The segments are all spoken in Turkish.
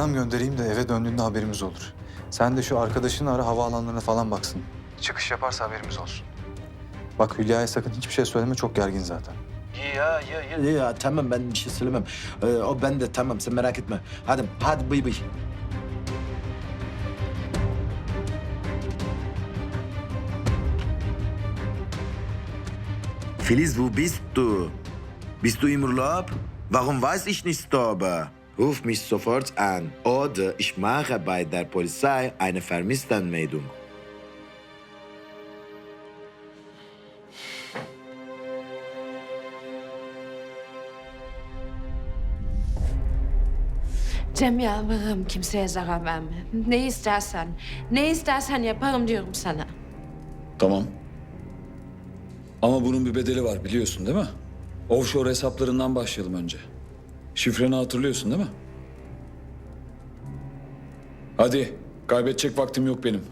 adam göndereyim de eve döndüğünde haberimiz olur. Sen de şu arkadaşını ara havaalanlarına falan baksın. Çıkış yaparsa haberimiz olsun. Bak Hülya'ya sakın hiçbir şey söyleme çok gergin zaten. Ya ya ya ya tamam ben bir şey söylemem. Ee, o ben de tamam sen merak etme. Hadi hadi bıy bıy. Filiz, wo bist du? Bist du im Urlaub? Warum weiß ich nicht darüber? Ruf mich sofort an oder ich mache bei der Polizei eine Vermisstenmeldung. Cem yalvarırım kimseye zarar verme. Ne istersen, ne istersen yaparım diyorum sana. Tamam. Ama bunun bir bedeli var biliyorsun değil mi? Offshore hesaplarından başlayalım önce. Şifreni hatırlıyorsun değil mi? Hadi, kaybedecek vaktim yok benim.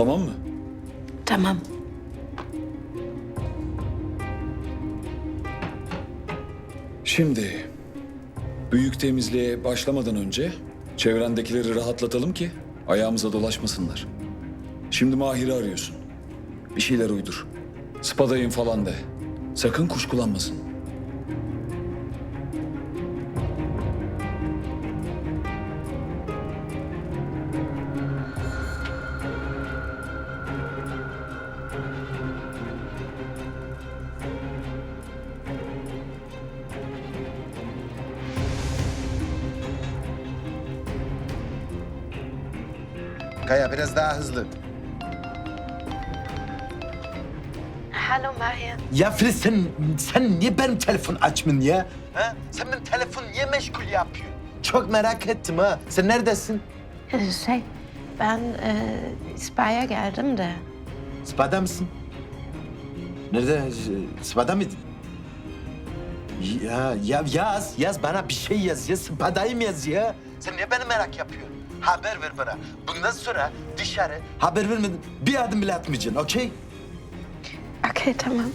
Tamam mı? Tamam. Şimdi büyük temizliğe başlamadan önce çevrendekileri rahatlatalım ki ayağımıza dolaşmasınlar. Şimdi Mahir'i arıyorsun. Bir şeyler uydur. Spadayım falan de. Sakın kuşkulanmasın. Kaya biraz daha hızlı. Hallo Mahir. Ya Filiz sen, sen niye benim telefon açmıyorsun ya? Ha? Sen benim telefon niye meşgul yapıyorsun? Çok merak ettim ha. Sen neredesin? Şey, ben e, İspanya geldim de. Spada mısın? Nerede? Spada mıydın? Ya, ya yaz, yaz bana bir şey yaz ya. Spadayım yaz ya. Sen niye beni merak yapıyorsun? Haber ver bana. Bundan sonra dışarı haber vermeden bir adım bile atmayacaksın, okey? Okey tamam.